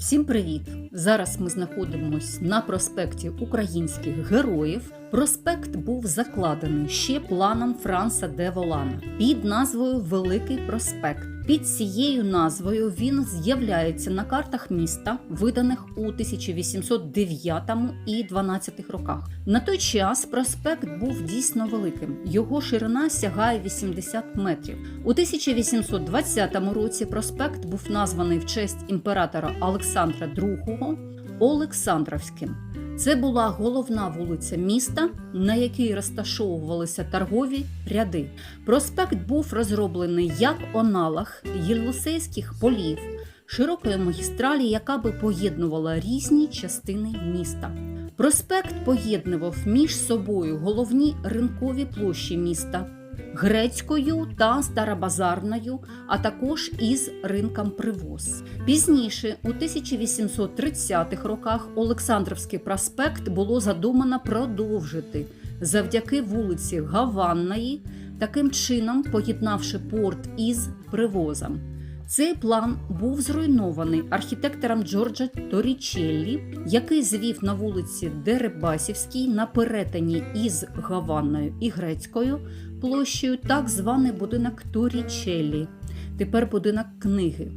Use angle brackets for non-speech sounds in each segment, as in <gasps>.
Всім привіт! Зараз ми знаходимося на проспекті українських героїв. Проспект був закладений ще планом Франса де Волана під назвою Великий проспект. Під цією назвою він з'являється на картах міста, виданих у 1809 і 12 роках. На той час проспект був дійсно великим. Його ширина сягає 80 метрів. У 1820 році проспект був названий в честь імператора Олександра II Олександровським. Це була головна вулиця міста, на якій розташовувалися торгові ряди. Проспект був розроблений як аналог Єлисейських полів, широкої магістралі, яка би поєднувала різні частини міста. Проспект поєднував між собою головні ринкові площі міста. Грецькою та старобазарною, а також із ринком привоз. Пізніше, у 1830-х роках, Олександровський проспект було задумано продовжити завдяки вулиці Гаванної, таким чином поєднавши порт із привозом. Цей план був зруйнований архітектором Джорджа Торічеллі, який звів на вулиці Дерибасівській на перетині із Гаванною і Грецькою площею так званий будинок Торічеллі, тепер будинок книги.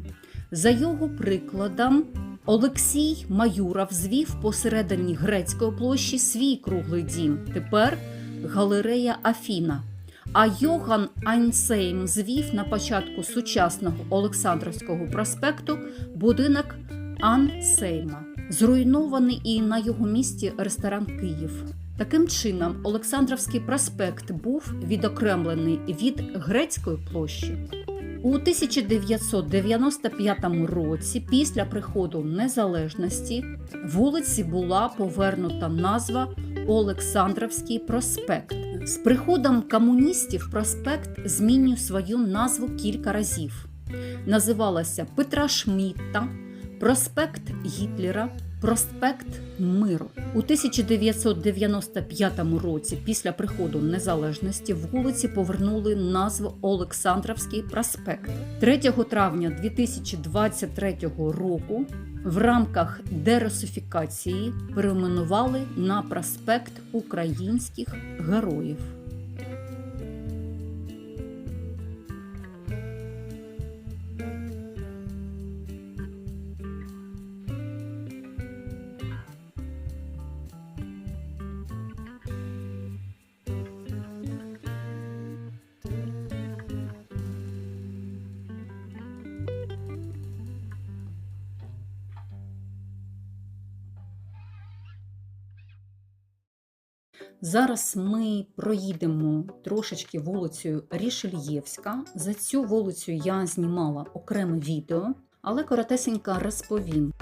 За його прикладом, Олексій Маюров звів посередині грецької площі свій круглий дім, тепер галерея Афіна. А Йоган Айнсейм звів на початку сучасного Олександровського проспекту будинок Ансейма, зруйнований і на його місці ресторан Київ. Таким чином, Олександровський проспект був відокремлений від грецької площі. У 1995 році, після приходу незалежності, вулиці була повернута назва Олександровський проспект. З приходом комуністів проспект змінює свою назву кілька разів. Називалася Петра Шмітта, проспект Гітлера, проспект Миру. У 1995 році, після приходу незалежності, вулиці повернули назву Олександровський проспект. 3 травня 2023 року в рамках дерусифікації перейменували на проспект українських героїв. Зараз ми проїдемо трошечки вулицею Рішельєвська. За цю вулицю я знімала окреме відео, але коротесенько розповім.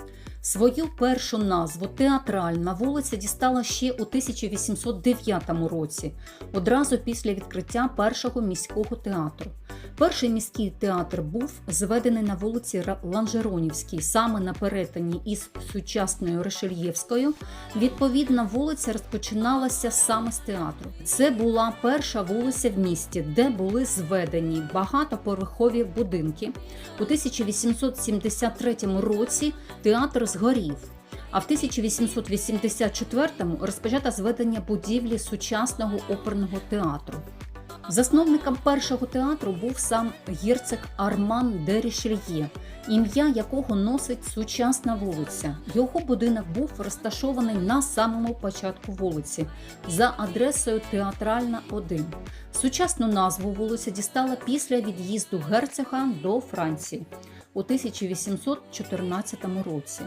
Свою першу назву театральна вулиця дістала ще у 1809 році, одразу після відкриття першого міського театру. Перший міський театр був зведений на вулиці Ланжеронівській, саме на перетині із сучасною Решельєвською. Відповідна вулиця розпочиналася саме з театру. Це була перша вулиця в місті, де були зведені багатоповерхові будинки. У 1873 році театр згорів. А в 1884-му розпочато зведення будівлі сучасного оперного театру. Засновником першого театру був сам герцог Арман де Рішельє, ім'я якого носить сучасна вулиця. Його будинок був розташований на самому початку вулиці за адресою Театральна 1. Сучасну назву вулиця дістала після від'їзду герцога до Франції у 1814 році.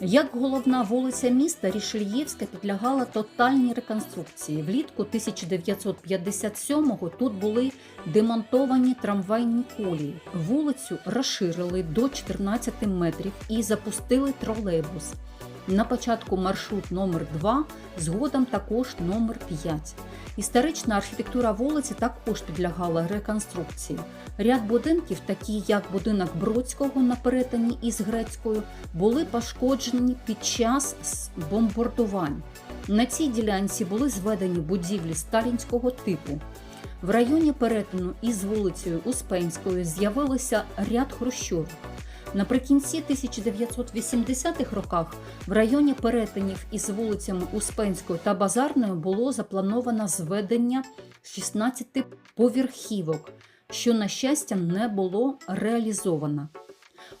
Як головна вулиця міста Рішельєвська підлягала тотальній реконструкції. Влітку 1957-го тут були демонтовані трамвайні колії. Вулицю розширили до 14 метрів і запустили тролейбус. На початку маршрут номер 2 згодом також номер 5. Історична архітектура вулиці також підлягала реконструкції. Ряд будинків, такі як будинок Бродського на перетині із Грецькою, були пошкоджені під час бомбардувань. На цій ділянці були зведені будівлі сталінського типу. В районі перетину із вулицею Успенською з'явилося ряд хрущовок. Наприкінці 1980-х роках в районі перетинів із вулицями Успенською та Базарною було заплановано зведення 16 поверхівок, що, на щастя, не було реалізовано.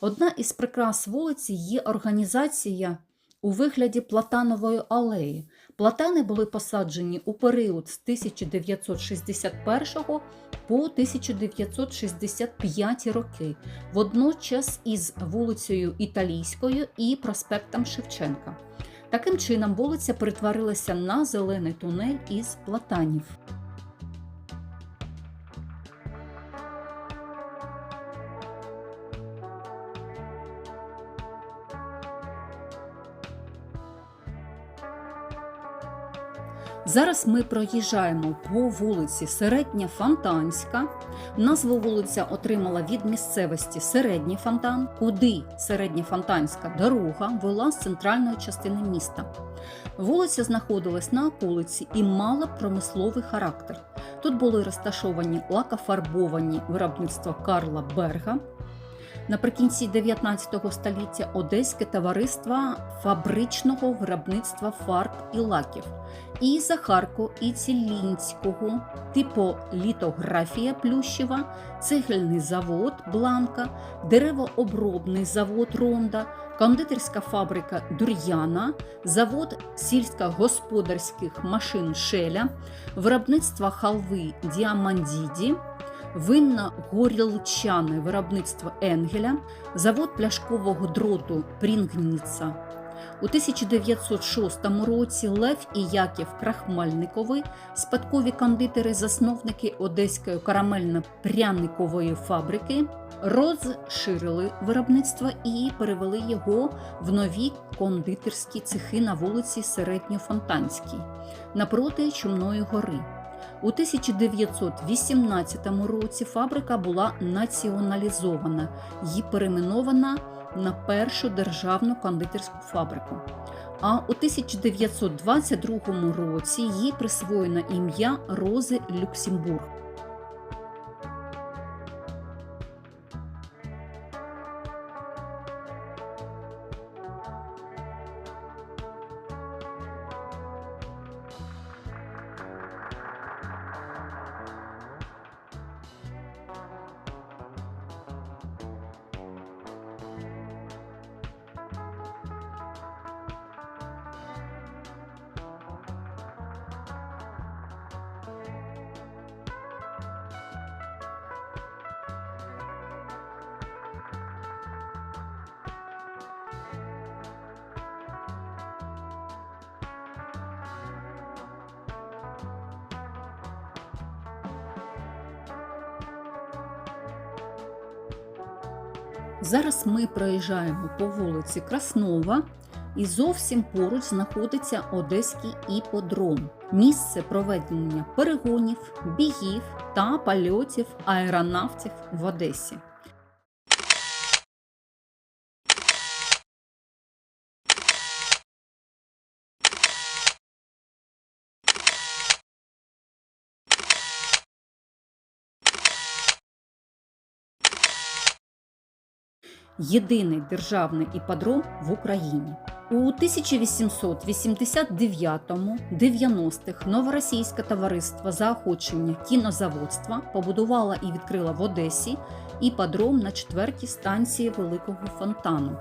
Одна із прикрас вулиці є організація у вигляді платанової алеї. Платани були посаджені у період з 1961 по 1965 роки, водночас із вулицею Італійською і проспектом Шевченка. Таким чином, вулиця перетворилася на зелений тунель із платанів. Зараз ми проїжджаємо по вулиці Середня Фонтанська. Назву вулиця отримала від місцевості Середній Фонтан, куди Середня Фонтанська дорога вела з центральної частини міста. Вулиця знаходилась на околиці і мала промисловий характер. Тут були розташовані лакофарбовані виробництва Карла Берга. Наприкінці 19 століття Одеське товариство фабричного виробництва фарб і лаків, і Захарко і Цілінського, типолітографія Плющева, цегельний завод Бланка, деревообробний завод Ронда, кондитерська фабрика Дур'яна, завод сільськогосподарських машин Шеля, виробництво халви Діамандіді, винно-горілчане виробництво Енгеля, завод пляшкового дроту Прінгніца. У 1906 році Лев і Яків Крахмальникови, спадкові кондитери, засновники Одеської карамельно-пряникової фабрики, розширили виробництво і перевели його в нові кондитерські цехи на вулиці Середньофонтанській напроти Чумної гори. У 1918 році фабрика була націоналізована і перейменована на першу державну кондитерську фабрику. А у 1922 році їй присвоєно ім'я Рози Люксембург. Зараз ми проїжджаємо по вулиці Краснова, і зовсім поруч знаходиться Одеський іподром, місце проведення перегонів, бігів та польотів аеронавтів в Одесі. Єдиний державний іпадром в Україні. У 1889-90-х Новоросійське товариство заохочення кінозаводства побудувало і відкрило в Одесі іпадром на четвертій станції Великого фонтану.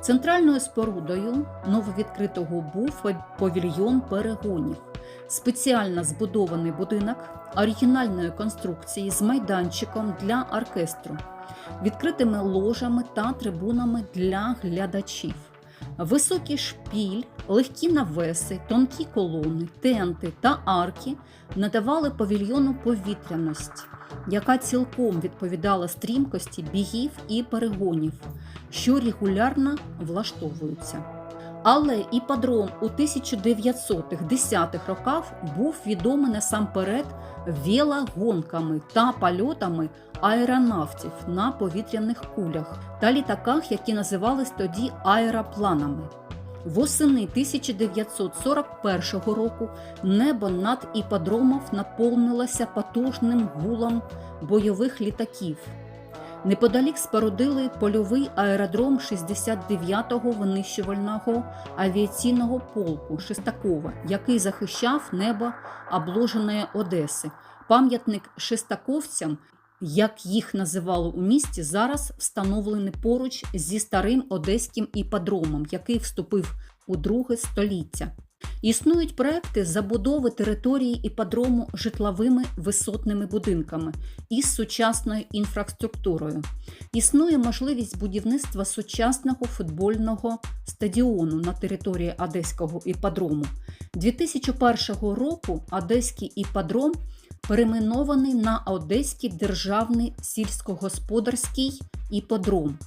Центральною спорудою нововідкритого був павільйон перегонів, спеціально збудований будинок оригінальної конструкції з майданчиком для оркестру відкритими ложами та трибунами для глядачів. Високий шпіль, легкі навеси, тонкі колони, тенти та арки надавали павільйону повітряність, яка цілком відповідала стрімкості бігів і перегонів, що регулярно влаштовуються. Але іпадром у 1910-х роках був відомий насамперед велогонками та польотами аеронавтів на повітряних кулях та літаках, які називались тоді аеропланами. Восени 1941 року небо над іпадромов наповнилося потужним гулом бойових літаків. Неподалік спорудили польовий аеродром 69-го винищувального авіаційного полку Шестакова, який захищав небо обложеної Одеси. Пам'ятник шестаковцям, як їх називали у місті, зараз встановлений поруч зі старим одеським іпподромом, який вступив у друге століття. Існують проекти забудови території іпподрому житловими висотними будинками із сучасною інфраструктурою. Існує можливість будівництва сучасного футбольного стадіону на території Одеського іпподрому. 2001 року Одеський іпподром перейменований на Одеський державний сільськогосподарський іпподром.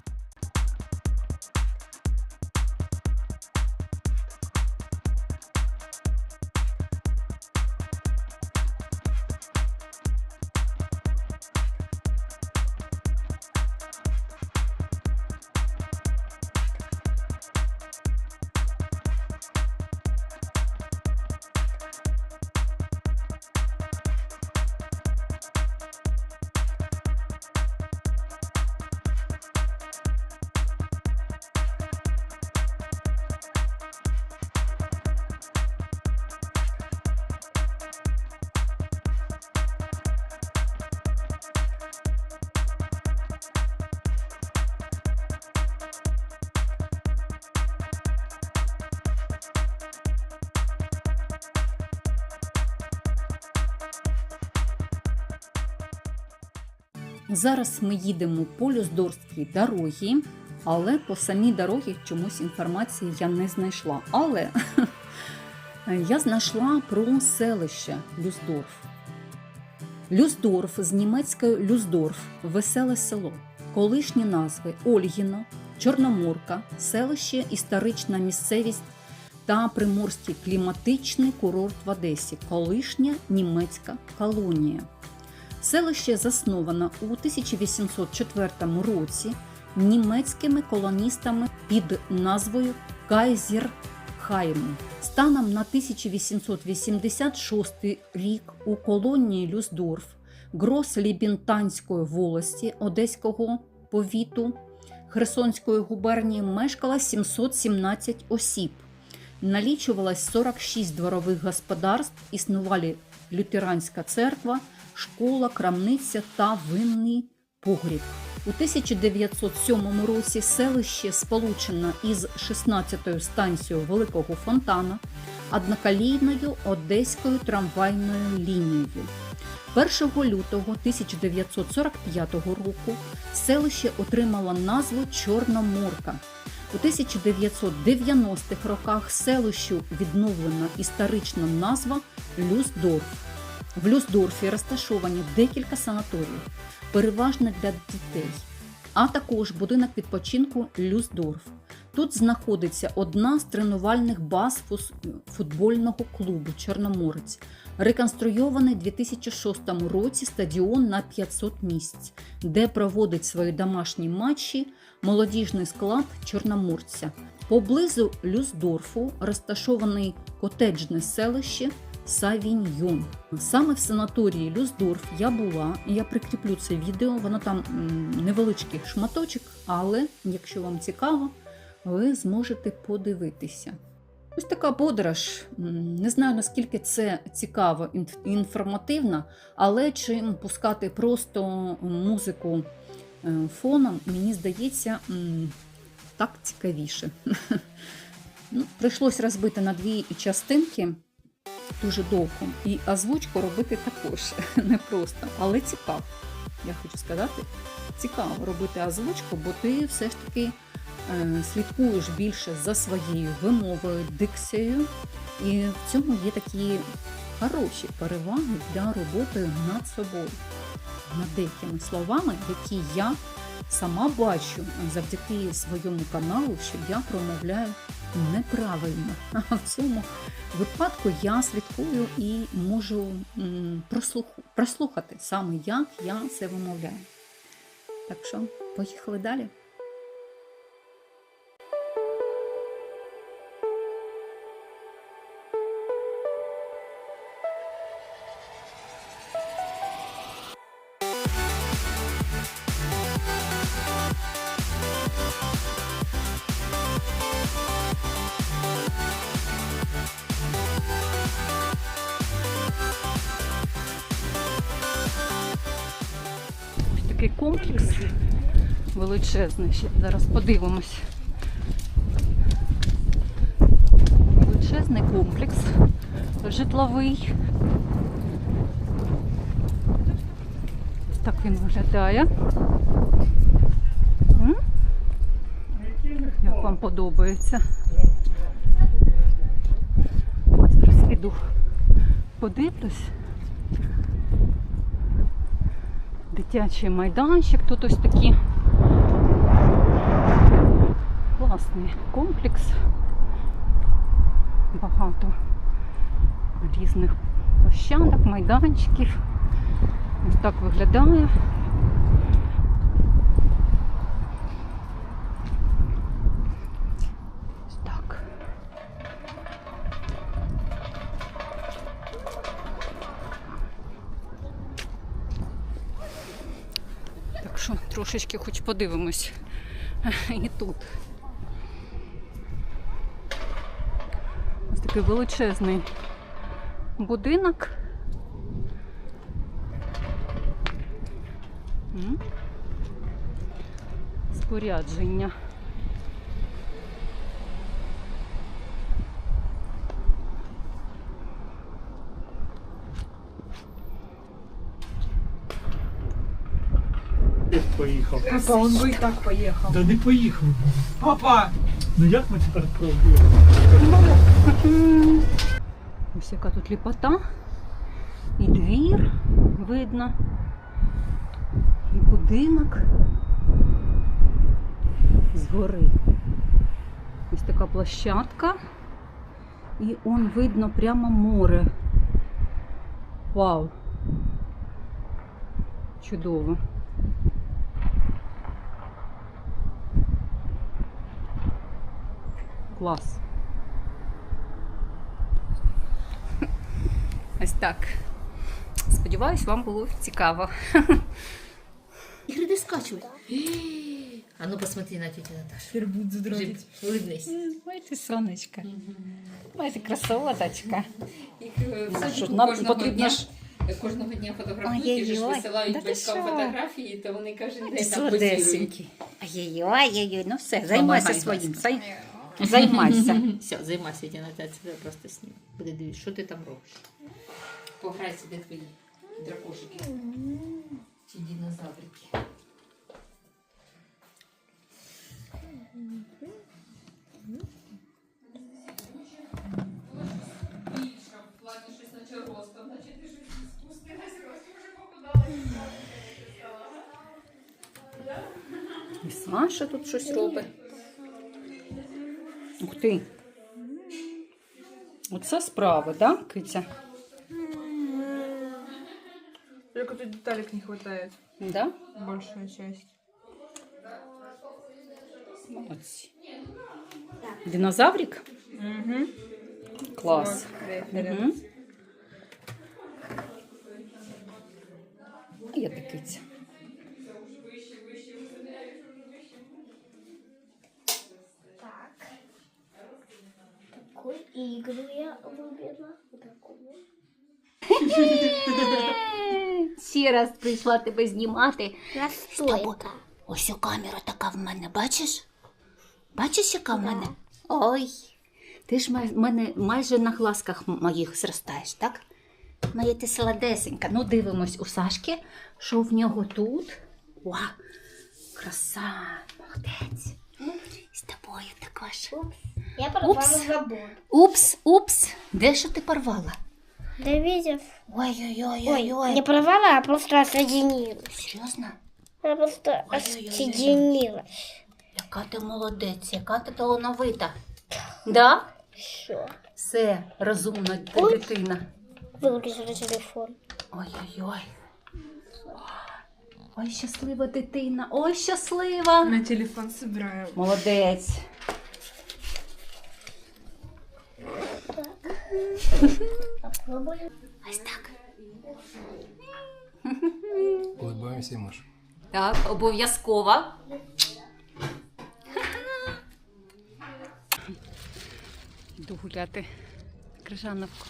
Зараз ми їдемо по Люздорській дорогі, але по самій дорогі чомусь інформації я не знайшла. Але <laughs> я знайшла про селище Люздорф. Люздорф з німецькою Люздорф веселе село. Колишні назви Ольгіно, Чорноморка, селище, історична місцевість та приморський кліматичний курорт в Одесі, колишня німецька колонія. Селище засновано у 1804 році німецькими колоністами під назвою Кайзерхайм. Станом на 1886 рік у колонії Люсдорф Грослібінтанської волості Одеського повіту Херсонської губернії мешкало 717 осіб. Налічувалось 46 дворових господарств, існували лютеранська церква, школа, крамниця та винний погріб. У 1907 році селище сполучено із 16-ю станцією Великого Фонтана одноколійною одеською трамвайною лінією. 1 лютого 1945 року селище отримало назву Чорноморка. У 1990-х роках селищу відновлена історична назва Люсдорф. В Люсдорфі розташовані декілька санаторіїв, переважно для дітей, а також будинок відпочинку Люсдорф. Тут знаходиться одна з тренувальних баз футбольного клубу Чорноморець, реконструйований у 2006 році стадіон на 500 місць, де проводить свої домашні матчі молодіжний склад Чорноморця. Поблизу Люсдорфу розташований котеджне селище Савіньйон. Саме в санаторії Люсдорф я була, і я прикріплю це відео. Воно там невеличкий шматочок, але якщо вам цікаво, ви зможете подивитися. Ось така подорож. Не знаю наскільки це цікаво і інформативно, але чим пускати просто музику е, фоном, мені здається, так цікавіше. <laughs> Ну, Прийшлось розбити на дві частинки дуже довго. І озвучку робити також <laughs> непросто, але цікаво. Я хочу сказати, цікаво робити озвучку, бо ти все ж таки е, слідкуєш більше за своєю вимовою, дикцією. І в цьому є такі хороші переваги для роботи над собою, над деякими словами, які я сама бачу завдяки своєму каналу, що я промовляю неправильно. А <laughs> в цьому випадку я слідкую і можу прослухати саме, як я це вимовляю. Так що, поїхали далі. Величезний. Ще зараз подивимось. Величезний комплекс житловий. Так він виглядає. Як вам подобається? Зараз піду подивлюсь. Дитячий майданчик. Тут ось такий класний комплекс. Багато різних площадок, майданчиків. Ось так виглядає. Так що трошечки хоч подивимось <laughs> і тут. Такий величезний будинок. Спорядження. Поїхав? Папа, он бы и так поехал. Да не поїхав. Папа! Ну як ми тепер пробуємо? Ось яка тут ліпота. І двір видно. І будинок згори. Ось така площадка. І он видно прямо море. Вау. Чудово. Клас. Ось так. Сподіваюсь, вам було цікаво. Игры не скачивай. <gasps> А ну посмотри на тетю Наташу. Теперь будет задротить. Улыбнись. Ой, сонечка. Ой, ти красоточка. Їх е, в Ну, нам кожного потрібно дня, ж- кожного дня фотографують, і ж висилають батькам фотографії, то вони кожен Ти день там солодесенький. Ай-яй-яй, ай-яй-яй, ну все, займайся своїм. Займайся. <laughs> Все, займайся, Наташа, тебе просто снім. Буде дивитися, що ти там робиш. Пограйся, де твої дракошики. Чи динозаврики. І Саша тут щось робить. Ух ти. Оце справи, так, да, Киця? Только тут деталек не хватает. Да? Большая часть. Молодці. Динозаврик? Угу. Клас. Угу. А я та киця. Какую игру я выбрала? Такую. Ще раз прийшла тебе знімати. Настойка. Ось у камера така в мене, бачиш? Бачиш, яка в мене? Ой, ти ж в мене майже на глазках м- моїх зростаєш, так? Моя ти солодесенька. Ну, дивимось у Сашки, що в нього тут. Ва, краса, молодець. З тобою також. Я порвала Упс. забор. Упс, упс, де що ти порвала? Да видишь? Ой, Ой-ой-ой-ой-ой. не порвала, а просто отсоединилась. Серйозно? Она просто Ой-ой-ой-ой-ой. отсоединилась. Яка ти молодець, яка ти талановита. Да? Все. Все, розумна ти Ой. дитина. Выключила телефон. Ой-ой-ой. Ой, щаслива дитина. Ой, щаслива. На телефон собираем. Молодець. Ось так. Улыбаемся, маш. Так, обов'язково. Йду гуляти Крижановку.